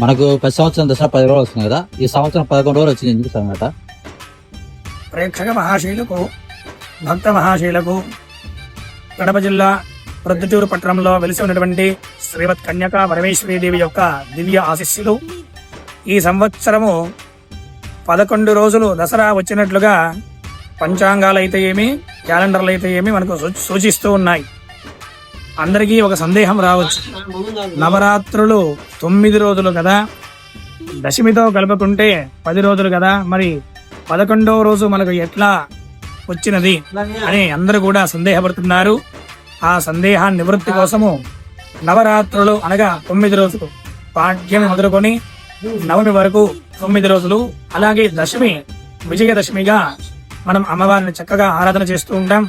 మనకు ప్రతి సంవత్సరం దసరా పది రోజులు వస్తుంది కదా ఈ సంవత్సరం పదకొండు రోజులు వచ్చింది ఎందుకు సంగట ప్రేక్షక మహాశైలకు భక్త మహాశైలకు కడప జిల్లా ప్రొద్దుటూరు పట్టణంలో వెలిసి ఉన్నటువంటి శ్రీమత్ కన్యకా పరమేశ్వరీ దేవి యొక్క దివ్య ఆశిస్సులు. ఈ సంవత్సరము పదకొండు రోజులు దసరా వచ్చినట్లుగా పంచాంగాలు అయితే ఏమి క్యాలెండర్లు అయితే ఏమి మనకు సూచిస్తూ ఉన్నాయి. అందరికీ ఒక సందేహం రావచ్చు. నవరాత్రులు తొమ్మిది రోజులు కదా? దశమితో కలుపుకుంటే పది రోజులు కదా? మరి పదకొండవ రోజు మనకు ఎట్లా వచ్చినది అని అందరూ కూడా సందేహపడుతున్నారు. ఆ సందేహాన్ని నివృత్తి కోసము నవరాత్రులు అనగా తొమ్మిది రోజులు పాఠ్యం మొదలుకొని నవమి వరకు తొమ్మిది రోజులు అలాగే దశమి విజయదశమిగా మనం అమ్మవారిని చక్కగా ఆరాధన చేస్తూ ఉంటాం.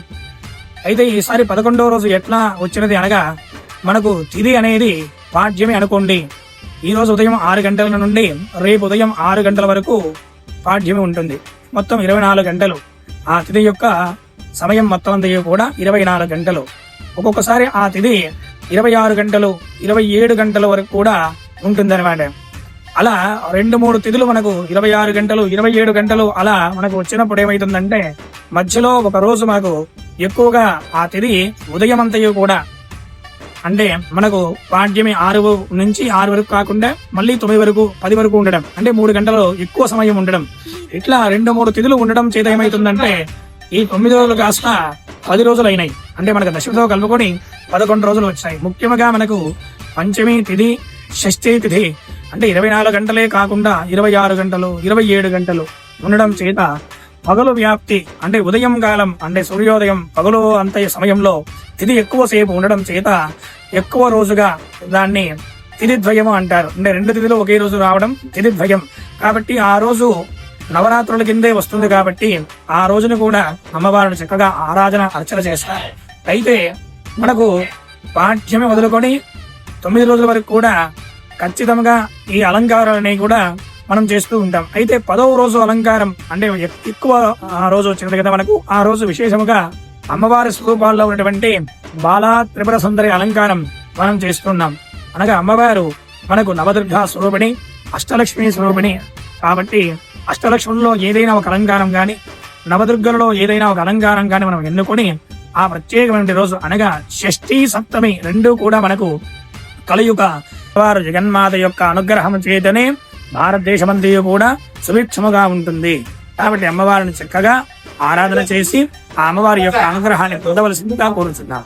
అయితే ఈసారి పదకొండవ రోజు ఎట్లా వచ్చినది అనగా మనకు తిథి అనేది పాఠ్యమే అనుకోండి. ఈ రోజు ఉదయం ఆరు గంటల నుండి రేపు ఉదయం ఆరు గంటల వరకు పాడ్యమి ఉంటుంది. మొత్తం ఇరవై నాలుగు గంటలు. ఆ తిథి యొక్క సమయం మొత్తం అంతా కూడా ఇరవై నాలుగు గంటలు. ఒక్కొక్కసారి ఆ తిథి ఇరవై ఆరు గంటలు ఇరవై ఏడు గంటల వరకు కూడా ఉంటుందన్నమాట. అలా రెండు మూడు తిథులు మనకు ఇరవై ఆరు గంటలు ఇరవై ఏడు గంటలు అలా మనకు వచ్చినప్పుడు ఏమైతుందంటే మధ్యలో ఒక రోజు మనకు ఎక్కువగా ఆ తిథి ఉదయమంతయు కూడా. అంటే మనకు పాడ్యమి ఆరు నుంచి ఆరు వరకు కాకుండా మళ్ళీ తొమ్మిది వరకు పది వరకు ఉండడం. అంటే మూడు గంటలు ఎక్కువ సమయం ఉండడం. ఇట్లా రెండు మూడు తిథులు ఉండడం చేత ఏమైతుందంటే ఈ తొమ్మిది రోజులు కాస్త పది రోజులు అయినాయి. అంటే మనకు దశమితో కలుపుకొని పదకొండు రోజులు వచ్చాయి. ముఖ్యంగా మనకు పంచమి తిథి షష్ఠి తిథి అంటే ఇరవై నాలుగు గంటలే కాకుండా ఇరవై ఆరు గంటలు ఇరవై ఏడు గంటలు ఉండడం చేత పగలు వ్యాప్తి అంటే ఉదయం కాలం అంటే సూర్యోదయం పగలు అంత సమయంలో తిథి ఎక్కువసేపు ఉండడం చేత ఎక్కువ రోజుగా దాన్ని తిదిద్వయం అంటారు. అంటే రెండు తిథులు ఒకే రోజు రావడం తిదిద్వయం కాబట్టి ఆ రోజు నవరాత్రుల కిందే వస్తుంది కాబట్టి ఆ రోజున కూడా అమ్మవారిని చక్కగా ఆరాధన అర్చన చేస్తారు. అయితే మనకు పాఠ్యమే మొదలుకొని తొమ్మిది రోజుల వరకు కూడా ఖచ్చితంగా ఈ అలంకారాలని కూడా మనం చేస్తూ ఉంటాం. అయితే పదవ రోజు అలంకారం అంటే ఎక్కువ ఆ రోజు వచ్చింది కదా మనకు ఆ రోజు విశేషముగా అమ్మవారి స్వరూపాల్లో ఉన్నటువంటి బాలా త్రిపుర సుందరి అలంకారం మనం చేస్తున్నాం. అనగా అమ్మవారు మనకు నవదుర్గా స్వరూపిణి అష్టలక్ష్మి స్వరూపిణి కాబట్టి అష్టలక్ష్ములలో ఏదైనా ఒక అలంకారం గాని నవదుర్గలలో ఏదైనా ఒక అలంకారం గాని మనం ఎన్నుకొని ఆ ప్రత్యేకమైన రోజు అనగా షష్ఠి సప్తమి రెండు కూడా మనకు కలియుగ వారు జగన్మాత యొక్క అనుగ్రహం చేతనే భారతదేశమంతయు కూడా సుభిక్షముగా ఉంటుంది. కాబట్టి అమ్మవారిని చక్కగా ఆరాధన చేసి ఆ అమ్మవారి యొక్క అనుగ్రహాన్ని పొందవలసిందిగా కోరుతున్నాం